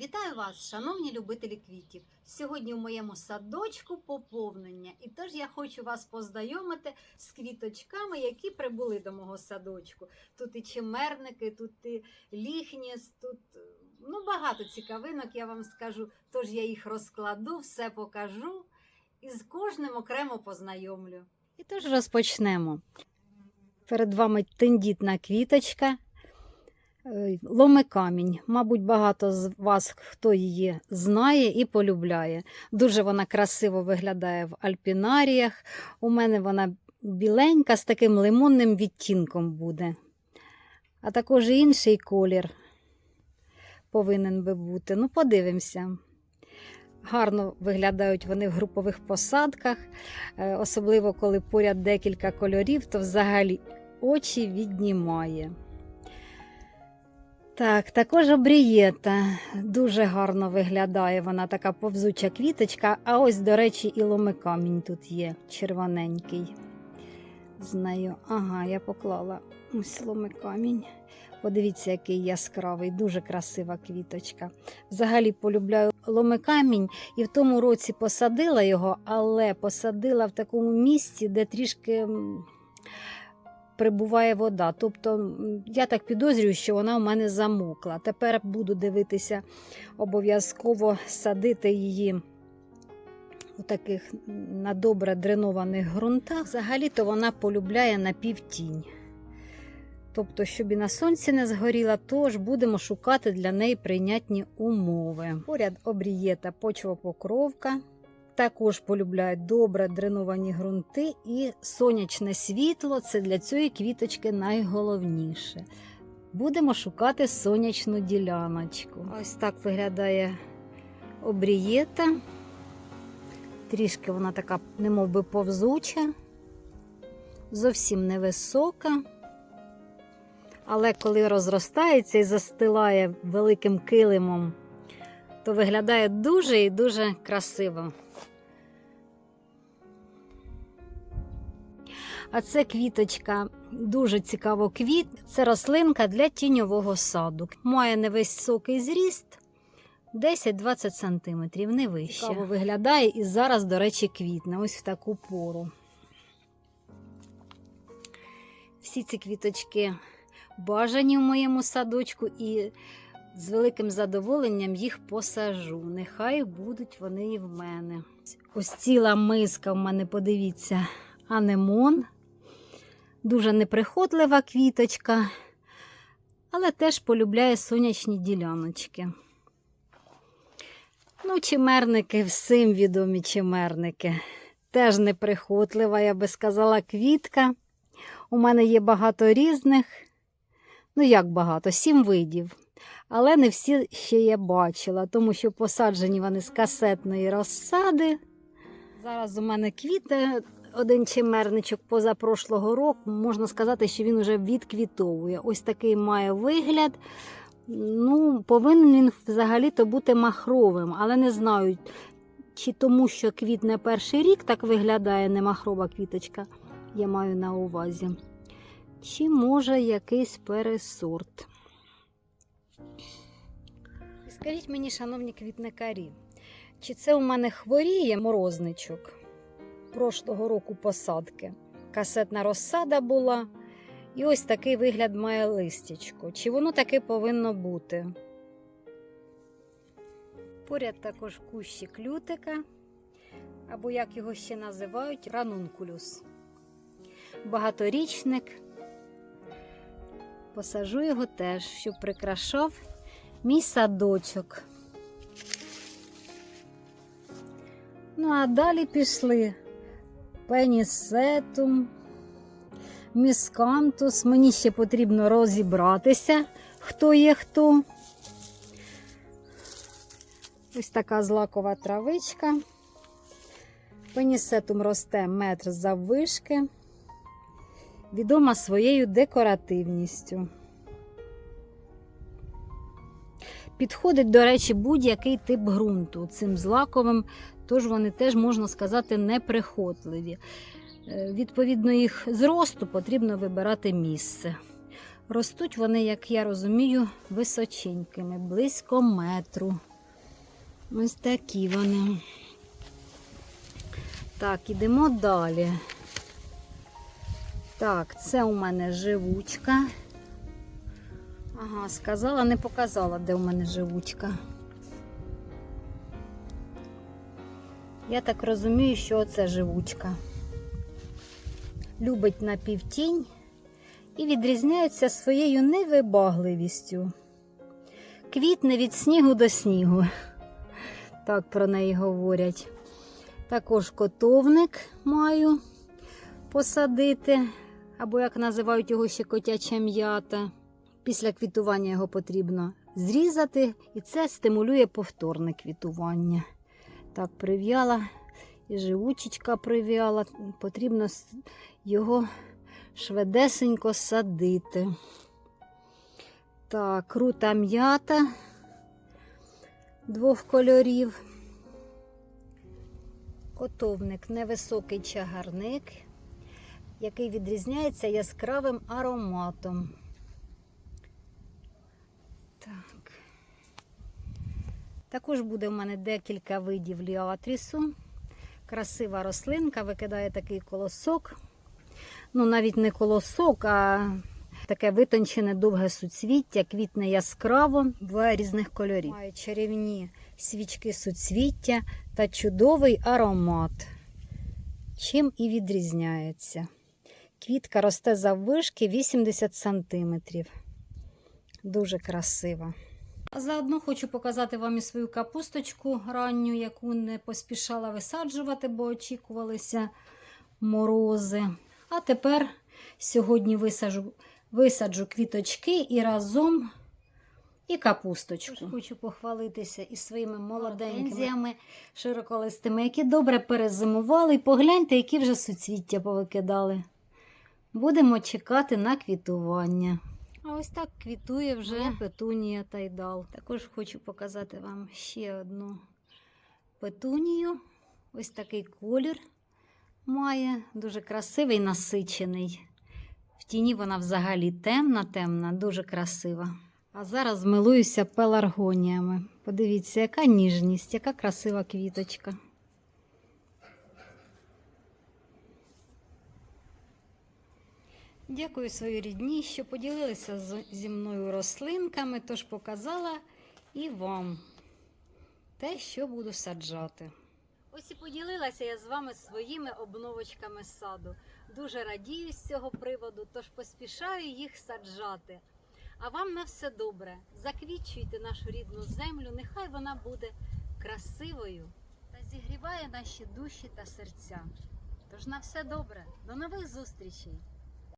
Вітаю вас, шановні любителі квітів. Сьогодні в моєму садочку поповнення, і тож я хочу вас познайомити з квіточками, які прибули до мого садочку. Тут і чимерники, тут і ліхніс, тут ну, багато цікавинок, я вам скажу. Тож я їх розкладу, все покажу і з кожним окремо познайомлю. І тож розпочнемо. Перед вами тендітна квіточка. Е, Ломикамінь. Мабуть, багато з вас хто її знає і полюбляє. Дуже вона красиво виглядає в альпінаріях. У мене вона біленька з таким лимонним відтінком буде. А також інший колір повинен би бути. Ну, подивимося. Гарно виглядають вони в групових посадках, е, особливо коли поряд декілька кольорів, то взагалі очі віднімає. Так, також обрієта. Дуже гарно виглядає вона така повзуча квіточка. А ось, до речі, і ломикамінь тут є, червоненький. З нею. Ага, я поклала ось ломикамінь. Подивіться, який яскравий, дуже красива квіточка. Взагалі полюбляю ломикамінь і в тому році посадила його, але посадила в такому місці, де трішки. Прибуває вода. Тобто я так підозрюю, що вона у мене замокла. Тепер буду дивитися, обов'язково садити її у таких на добре дренованих ґрунтах. Взагалі-то вона полюбляє напівтінь. Тобто, щоб і на сонці не згоріла, тож будемо шукати для неї прийнятні умови. Поряд обрієта почвопокровка. Також полюбляють добре дреновані ґрунти і сонячне світло це для цієї квіточки найголовніше. Будемо шукати сонячну діляночку. Ось так виглядає обрієта. Трішки вона така, немов би повзуча, зовсім невисока. Але коли розростається і застилає великим килимом, то виглядає дуже і дуже красиво. А це квіточка дуже цікаво квіт. Це рослинка для тіньового саду. Має невисокий зріст 10-20 см, не вище. Цікаво виглядає і зараз, до речі, квітне. Ось в таку пору. Всі ці квіточки бажані в моєму садочку і з великим задоволенням їх посажу. Нехай будуть вони і в мене. Ось ціла миска в мене, подивіться, анемон. Дуже неприхотлива квіточка, але теж полюбляє сонячні діляночки. Ну, чимерники, всім відомі чимерники. Теж неприхотлива, я би сказала, квітка. У мене є багато різних. Ну, як багато, сім видів. Але не всі ще я бачила, тому що посаджені вони з касетної розсади. Зараз у мене квіти один чимерничок позапрошлого року. Можна сказати, що він вже відквітовує. Ось такий має вигляд. Ну, повинен він взагалі-то бути махровим, але не знаю, чи тому, що квітне перший рік так виглядає не махрова квіточка, я маю на увазі. Чи може якийсь пересорт. Скажіть мені, шановні квітникарі, чи це у мене хворіє морозничок прошлого року посадки? Касетна розсада була, і ось такий вигляд має листячко. Чи воно таки повинно бути? Поряд також кущі клютика, або як його ще називають, ранункулюс. Багаторічник. Посажу його теж, щоб прикрашав мій садочок. Ну, а далі пішли пенісетум, міскантус. Мені ще потрібно розібратися, хто є хто. Ось така злакова травичка. Пенісетум росте метр заввишки, відома своєю декоративністю. Підходить, до речі, будь-який тип ґрунту цим злаковим, тож вони теж, можна сказати, неприхотливі. Е, Відповідно, їх зросту потрібно вибирати місце. Ростуть вони, як я розумію, височенькими, близько метру. Ось такі вони. Так, ідемо далі. Так, це у мене живучка. Ага, сказала, не показала, де у мене живучка. Я так розумію, що це живучка. Любить напівтінь і відрізняється своєю невибагливістю. Квітне від снігу до снігу. Так про неї говорять. Також котовник маю посадити, або, як називають його ще котяча м'ята. Після квітування його потрібно зрізати, і це стимулює повторне квітування. Так, прив'яла і живучечка прив'яла. Потрібно його швидесенько садити. Так, крута м'ята двох кольорів. Котовник невисокий чагарник, який відрізняється яскравим ароматом. Так. Також буде в мене декілька видів ліатрісу. Красива рослинка, викидає такий колосок. Ну, навіть не колосок, а таке витончене довге суцвіття, квітне яскраво, буває різних кольорів. Має чарівні свічки суцвіття та чудовий аромат, чим і відрізняється. Квітка росте заввишки 80 см. Дуже красива. Заодно хочу показати вам і свою капусточку ранню, яку не поспішала висаджувати, бо очікувалися морози. А тепер сьогодні висаджу, висаджу квіточки і разом і капусточку. Хочу похвалитися і своїми молоденькими широколистими, які добре перезимували. І погляньте, які вже суцвіття повикидали. Будемо чекати на квітування. А ось так квітує вже петунія тайдал. Також хочу показати вам ще одну петунію. Ось такий колір має, дуже красивий, насичений. В тіні вона взагалі темна, темна, дуже красива. А зараз милуюся пеларгоніями. Подивіться, яка ніжність, яка красива квіточка. Дякую своїй рідні, що поділилися зі мною рослинками, тож показала і вам те, що буду саджати. Ось і поділилася я з вами своїми обновочками саду. Дуже радію з цього приводу, тож поспішаю їх саджати. А вам на все добре. Заквічуйте нашу рідну землю, нехай вона буде красивою та зігріває наші душі та серця. Тож на все добре, до нових зустрічей!